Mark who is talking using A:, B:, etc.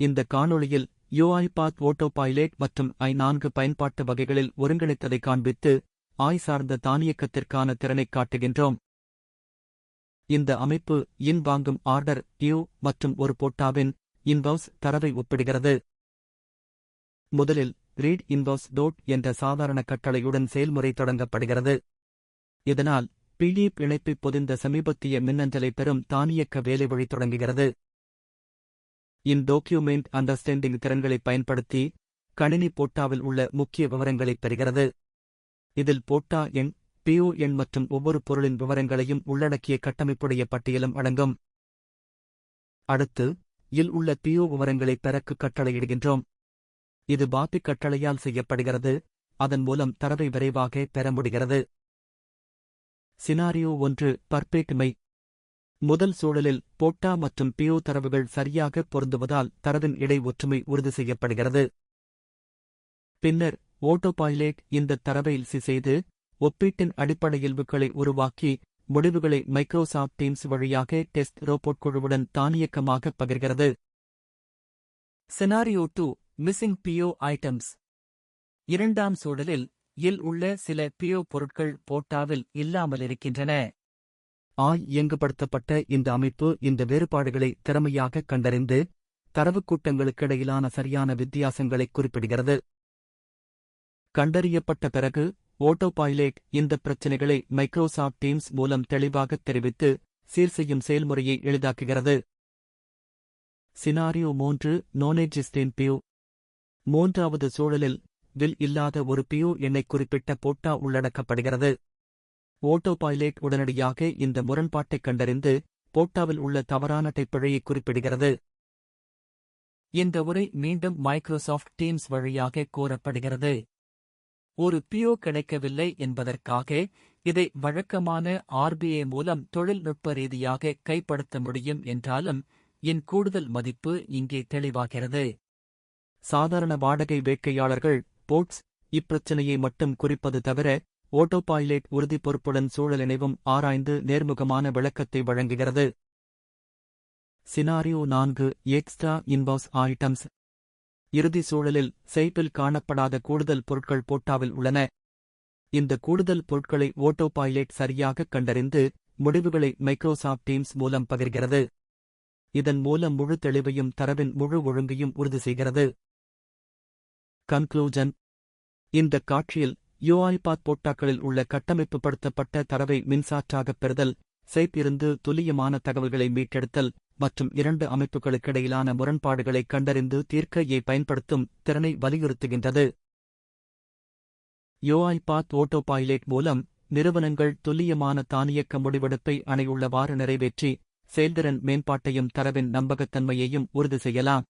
A: இந்த காணொளியில் யூஐபாத் Otto pilot மற்றும் ஐ நான்கு பயன்பாட்டு வகைகளில் ஒருங்கிணைத்ததை காண்பித்து ஆய் சார்ந்த தானியக்கத்திற்கான திறனைக் காட்டுகின்றோம். இந்த அமைப்பு இன் வாங்கும் ஆர்டர் டியூ மற்றும் ஒரு போட்டாவின் இன்வவுஸ் தரவை ஒப்பிடுகிறது. முதலில் ரீட் இன்வவுஸ் டோட் என்ற சாதாரண கட்டளையுடன் செயல்முறை தொடங்கப்படுகிறது. இதனால் பிடிப் இணைப்பை பொதிந்த சமீபத்திய மின்னஞ்சலை பெறும் தானியக்க வேலை வழி தொடங்குகிறது. இன் டாக்யூமெண்ட் அண்டர்ஸ்டாண்டிங் திறன்களை பயன்படுத்தி கணினி போட்டாவில் உள்ள முக்கிய விவரங்களை பெறுகிறது. இதில் போட்டா எண் பியூ எண் மற்றும் ஒவ்வொரு பொருளின் விவரங்களையும் உள்ளடக்கிய கட்டமைப்புடைய பட்டியலும் அடங்கும். அடுத்து இல் உள்ள பிஓ விவரங்களை பெறக்கு கட்டளையிடுகின்றோம். இது பாப்பி கட்டளையால் செய்யப்படுகிறது. அதன் மூலம் தரவை விரைவாக பெற முடிகிறது. சினாரியோ ஒன்று பர்பேட் மை முதல் சூழலில் போட்டா மற்றும் பியோ தரவுகள் சரியாக பொருந்துவதால் தரவின் இடை ஒற்றுமை உறுதி செய்யப்படுகிறது. பின்னர் ஓட்டோபைலேட் இந்த தரவை சி செய்து ஒப்பீட்டின் அடிப்படையில் விக்களை உருவாக்கி முடிவுகளை மைக்ரோசாஃப்ட் டீம்ஸ் வழியாக டெஸ்ட் ரோபோட் குழுவுடன் தானியக்கமாக பகிர்கிறது. செனாரியோ டூ மிஸ்ஸிங் பியோ ஐட்டம்ஸ் இரண்டாம் சூழலில் இல் உள்ள சில பியோ பொருட்கள் போட்டாவில் இல்லாமல் இருக்கின்றன ஆய் இயங்குபடுத்தப்பட்ட இந்த அமைப்பு இந்த வேறுபாடுகளை திறமையாக கண்டறிந்து தரவுக் கூட்டங்களுக்கிடையிலான சரியான வித்தியாசங்களை குறிப்பிடுகிறது. கண்டறியப்பட்ட பிறகு ஓட்டோபைலேட் இந்த பிரச்சினைகளை மைக்ரோசாஃப்ட் டீம்ஸ் மூலம் தெளிவாகத் தெரிவித்து சீர் செய்யும் செயல்முறையை எளிதாக்குகிறது. சினாரியோ மூன்று நோனேஜிஸ்டேன் பியூ மூன்றாவது சூழலில் வில் இல்லாத ஒரு பியூ எண்ணை குறிப்பிட்ட போட்டா உள்ளடக்கப்படுகிறது. ஓட்டோபாய்லேட் உடனடியாக இந்த முரண்பாட்டைக் கண்டறிந்து போட்டாவில் உள்ள தவறான டைப்பிழையை குறிப்பிடுகிறது. இந்த உரை மீண்டும் மைக்ரோசாஃப்ட் டீம்ஸ் வழியாக கோரப்படுகிறது. ஒரு பியோ கிடைக்கவில்லை என்பதற்காக இதை வழக்கமான ஆர்பிஐ மூலம் தொழில்நுட்ப ரீதியாக கைப்படுத்த முடியும் என்றாலும் என் கூடுதல் மதிப்பு இங்கே தெளிவாகிறது. சாதாரண வாடகை வேட்கையாளர்கள் போட்ஸ் இப்பிரச்சினையை மட்டும் குறிப்பது தவிர ஓட்டோபாய்லேட் உறுதி பொறுப்புடன் சூழலினைவும் ஆராய்ந்து நேர்முகமான விளக்கத்தை வழங்குகிறது. சினாரியோ நான்கு எக்ஸ்ட்ரா இன்பாஸ் ஐட்டம்ஸ் இறுதி சூழலில் செய்பில் காணப்படாத கூடுதல் பொருட்கள் போட்டாவில் உள்ளன. இந்த கூடுதல் பொருட்களை ஓட்டோ பைலட் சரியாக கண்டறிந்து முடிவுகளை மைக்ரோசாஃப்ட் டீம்ஸ் மூலம் பகிர்கிறது. இதன் மூலம் முழு தெளிவையும் தரவின் முழு ஒழுங்கையும் உறுதி செய்கிறது. கன்க்ளூஜன் இந்த காட்சியில் யோஐபாத் போட்டாக்களில் உள்ள கட்டமைப்புப்படுத்தப்பட்ட தரவை மின்சாற்றாகப் பெறுதல் சேப் இருந்து துல்லியமான தகவல்களை மீட்டெடுத்தல் மற்றும் இரண்டு அமைப்புகளுக்கிடையிலான முரண்பாடுகளை கண்டறிந்து தீர்க்க ஏ பயன்படுத்தும் திறனை வலியுறுத்துகின்றது. யோஐபாத் ஓட்டோ பைலட் மூலம் நிறுவனங்கள் துல்லியமான தானியக்க முடிவெடுப்பை அணையுள்ளவாறு நிறைவேற்றி செயல்திறன் மேம்பாட்டையும் தரவின் நம்பகத்தன்மையையும் உறுதி செய்யலாம்.